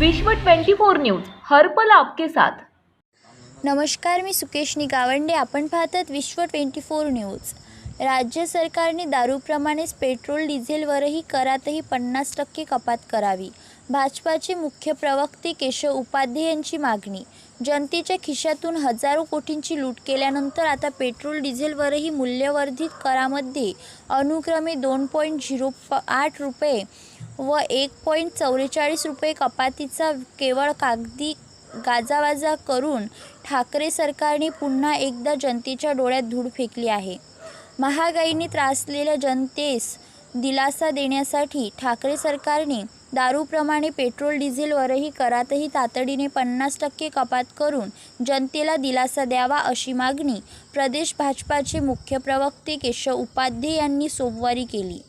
विश्व 24 न्यूज हरपल आपके साथ. नमस्कार मी सुकेशनी गावंडे आपण पाहतात विश्व ट्वेंटी फोर न्यूज. राज्य सरकारने दारूप्रमाणेच पेट्रोल डिझेलवरही करातही पन्नास टक्के कपात करावी. भाजपाचे मुख्य प्रवक्ते केशव उपाध्ये यांची मागणी. जनतेच्या खिशातून हजारो कोटींची लूट केल्यानंतर आता पेट्रोल डिझेलवरही मूल्यवर्धित करामध्ये अनुक्रमे दोन पॉईंट झिरो प आठ रुपये व एक पॉईंट चौवेचाळीस रुपये कपातीचा केवळ कागदी गाजावाजा करून ठाकरे सरकारने पुन्हा एकदा जनतेच्या डोळ्यात धूळ फेकली आहे. महागाईने त्रासलेल्या जनतेस दिलासा देण्यासाठी ठाकरे सरकारने दारूप्रमाणे पेट्रोल डिझेलवरही करातही तातडीने पन्नास टक्के कपात करून जनतेला दिलासा द्यावा अशी मागणी प्रदेश भाजपाचे मुख्य प्रवक्ते केशव उपाध्ये यांनी सोमवारी केली.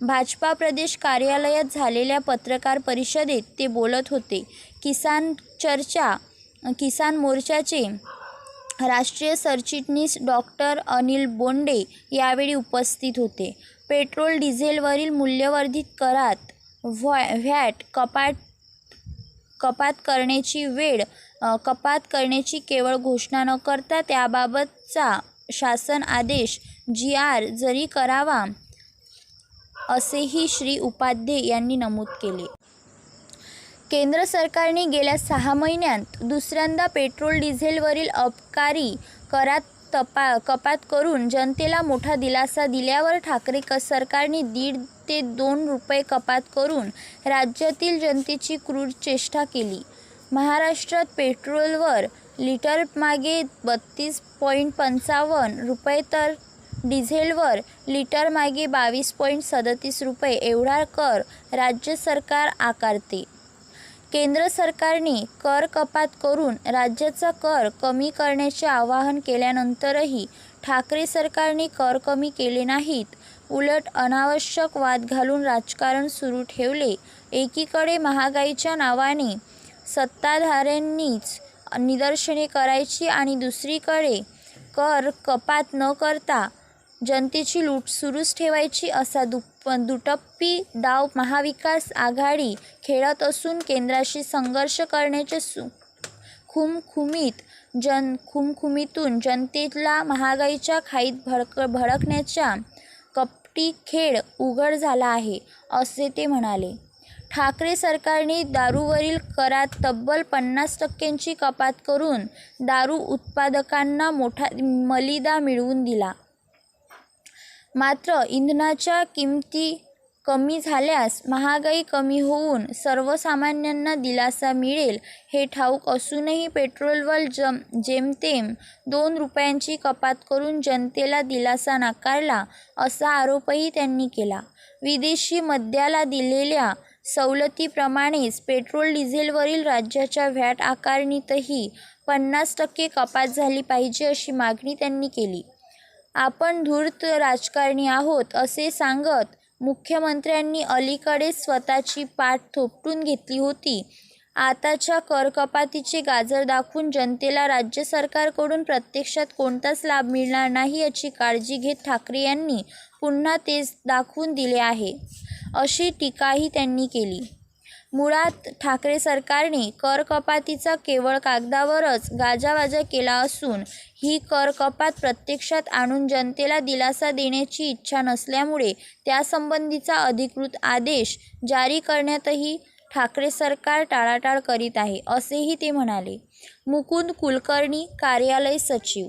भाजपा प्रदेश कार्यालयात झालेल्या पत्रकार परिषदेत ते बोलत होते. किसान चर्चा किसान मोर्चाचे राष्ट्रीय सरचिटणीस डॉक्टर अनिल बोंडे यावेळी उपस्थित होते. पेट्रोल डिझेलवरील मूल्यवर्धित करात व्हॅ व्हॅट कपात कपात करण्याची वेळ कपात करण्याची केवळ घोषणा न करता त्याबाबतचा शासन आदेश जी आर जरी करावा असेही श्री उपाध्ये यांनी नमूद केले. केंद्र सरकारने गेल्या सहा महिन्यांत दुसऱ्यांदा पेट्रोल डिझेलवरील अबकारी करात तपा कपात करून जनतेला मोठा दिलासा दिल्यावर ठाकरे क सरकारने दीड ते दोन रुपये कपात करून राज्यातील जनतेची क्रूर चेष्टा केली. महाराष्ट्रात पेट्रोलवर लिटर मागे बत्तीस पॉईंट पंचावन्न रुपये तर डिझेलवर लिटरमागे बावीस पॉईंट सदतीस रुपये एवढा कर राज्य सरकार आकारते. केंद्र सरकारने कर कपात करून राज्याचा कर कमी करण्याचे आवाहन केल्यानंतरही ठाकरे सरकारने कर कमी केले नाहीत उलट अनावश्यक वाद घालून राजकारण सुरू ठेवले. एकीकडे महागाईच्या नावाने सत्ताधाऱ्यांनीच निदर्शने करायची आणि दुसरीकडे कर कपात न करता जनतेची लूट सुरूच ठेवायची असा दुप दुटप्पी डाव महाविकास आघाडी खेळत असून केंद्राशी संघर्ष करण्याचे सु खुमखुमीत जन खुमखुमीतून जनतेला महागाईच्या खाईत भडक भडकण्याच्या कपटी खेळ उघड झाला आहे असे ते म्हणाले. ठाकरे सरकारने दारूवरील करात तब्बल पन्नास टक्क्यांची कपात करून दारू उत्पादकांना मोठा मलिदा मिळवून दिला. मात्र इंधनाच्या किमती कमी झाल्यास महागाई कमी होऊन सर्वसामान्यांना दिलासा मिळेल हे ठाऊक असूनही पेट्रोलवर जम जेमतेम दोन रुपयांची कपात करून जनतेला दिलासा नाकारला असा आरोपही त्यांनी केला. विदेशी मद्याला दिलेल्या सवलतीप्रमाणेच पेट्रोल डिझेलवरील राज्याच्या व्हॅट आकारणीतही पन्नास टक्के कपात झाली पाहिजे अशी मागणी त्यांनी केली. आपण धूर्त राजकारणी आहोत असे सांगत मुख्यमंत्र्यांनी अलीकडेच स्वतःची पाठ थोपटून घेतली होती. आताच्या करकपातीचे गाजर दाखवून जनतेला राज्य सरकारकडून प्रत्यक्षात कोणताच लाभ मिळणार नाही याची काळजी घेत ठाकरे यांनी पुन्हा तेच दाखवून दिले आहे अशी टीकाही त्यांनी केली. मुळात ठाकरे सरकारने कर कपातीचा केवळ कागदावरच गाजावाजा केला असून ही कर कपात प्रत्यक्षात आणून जनतेला दिलासा देण्याची इच्छा नसल्यामुळे त्यासंबंधीचा अधिकृत आदेश जारी करण्यातही ठाकरे सरकार टाळाटाळ करीत आहे असेही ते म्हणाले. मुकुंद कुलकर्णी कार्यालय सचिव